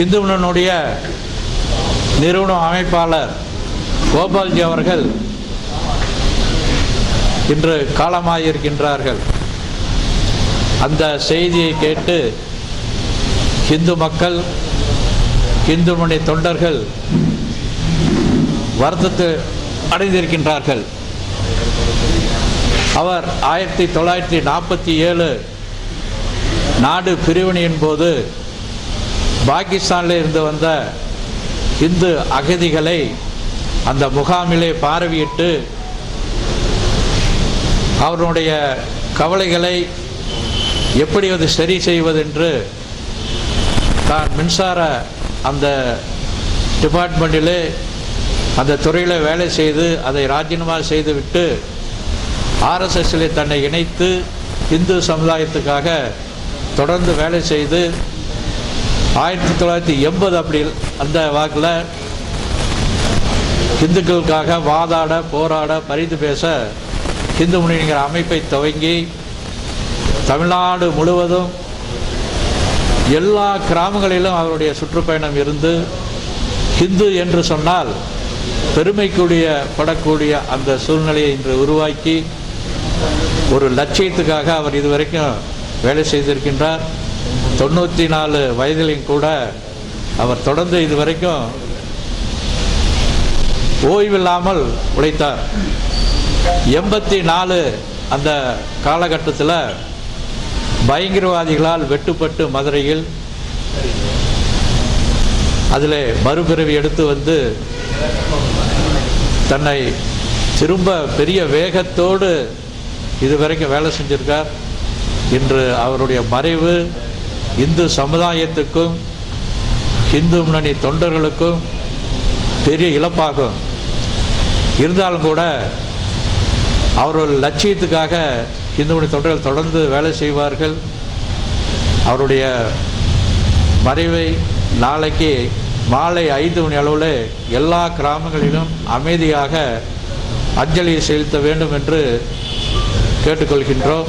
இந்து நிறுவன அமைப்பாளர் கோபால்ஜி அவர்கள் இன்று காலமாயிருக்கின்றார்கள். அந்த செய்தியை கேட்டு இந்து மக்கள் இந்து மணி தொண்டர்கள் வருத்தத்தை அடைந்திருக்கின்றார்கள். அவர் ஆயிரத்தி தொள்ளாயிரத்தி நாற்பத்தி ஏழு நாடு பிரிவினையின் போது பாகிஸ்தானில் இருந்து வந்த இந்து அகதிகளை அந்த முகாமிலே பார்வையிட்டு அவருடைய கவலைகளை எப்படி அது சரி செய்வதென்று தான் மின்சார அந்த டிபார்ட்மெண்ட்டிலே அந்த துறையில் வேலை செய்து அதை ராஜினாமா செய்துவிட்டு ஆர்எஸ்எஸ்ஸில் தன்னை இணைத்து இந்து சமுதாயத்துக்காக தொடர்ந்து வேலை செய்து ஆயிரத்தி தொள்ளாயிரத்தி எண்பது அப்படி அந்த வாக்கில் இந்துக்களுக்காக வாதாட போராட பரிந்து பேச இந்து முன்னணிங்கிற அமைப்பை துவங்கி தமிழ்நாடு முழுவதும் எல்லா கிராமங்களிலும் அவருடைய சுற்றுப்பயணம் இருந்து ஹிந்து என்று சொன்னால் பெருமைக்குரிய படக்கூடிய அந்த சூழ்நிலையை இன்று உருவாக்கி ஒரு லட்சியத்துக்காக அவர் இதுவரைக்கும் வேலை செய்திருக்கின்றார். தொண்ணூற்றி நாலு வயதிலையும் கூட அவர் தொடர்ந்து இதுவரைக்கும் ஓய்வில்லாமல் உழைத்தார். எண்பத்தி நாலு அந்த காலகட்டத்தில் பயங்கரவாதிகளால் வெட்டுப்பட்டு மதுரையில் அதில் மறுபிறவி எடுத்து வந்து தன்னை திரும்ப பெரிய வேகத்தோடு இதுவரைக்கும் வேலை செஞ்சிருக்கார். இன்று அவருடைய மறைவு இந்து சமுதாயத்துக்கும் இந்து முன்னணி தொண்டர்களுக்கும் பெரிய இழப்பாகும். இருந்தாலும் கூட அவர்கள் லட்சியத்துக்காக இந்து முன்னணி தொண்டர்கள் தொடர்ந்து வேலை செய்வார்கள். அவருடைய மறைவை நாளைக்கு மாலை ஐந்து மணி அளவில் எல்லா கிராமங்களிலும் அமைதியாக அஞ்சலி செலுத்த வேண்டும் என்று கேட்டுக்கொள்கின்றோம்.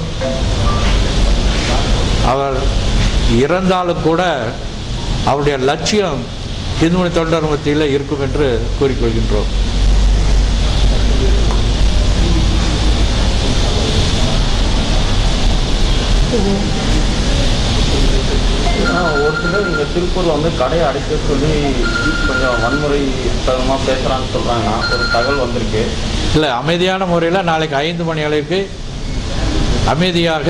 அவர் இறந்தாலும் கூட அவருடைய லட்சியம் இந்துமணி தொண்டர் மத்தியில் இருக்கும் என்று கூறிக்கொள்கின்றோம். ஒரு சிலர் இங்கே திருப்பூரில் வந்து கடையை அடைக்க சொல்லி கொஞ்சம் வன்முறை தகுமாக பேசுகிறான்னு சொல்கிறாங்க ஒரு தகவல் வந்திருக்கு. இல்லை அமைதியான முறையில் நாளைக்கு ஐந்து மணி அளவுக்கு அமைதியாக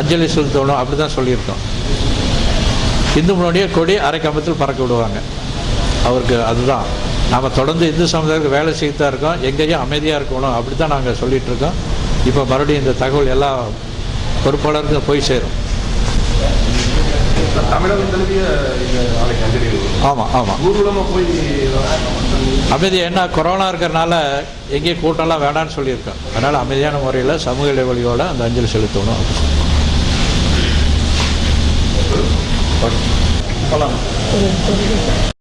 அஞ்சலி செலுத்தணும் அப்படி தான் சொல்லியிருக்கோம் இந்து முன்னோடியே கொடி அரை கம்பத்தில் பறக்க விடுவாங்க. அவருக்கு அதுதான். நாம் தொடர்ந்து இந்து சமுதாயத்துக்கு வேலை செய்து தான் இருக்கோம். எங்கேயும் அமைதியாக இருக்கணும் அப்படி தான் நாங்கள் சொல்லிட்டு இருக்கோம் இப்போ மறுபடியும் இந்த தகவல் எல்லா பொறுப்பாளருக்கும் போய் சேரும். ஆமாம் ஆமாம் அமைதி என்ன கொரோனா இருக்கிறனால எங்கேயும் கூட்டம்லாம் வேண்டாம்னு சொல்லியிருக்கோம். அதனால் அமைதியான முறையில் சமூக இடைவெளியோட அந்த அஞ்சலி செலுத்தணும். Bakalım. Evet,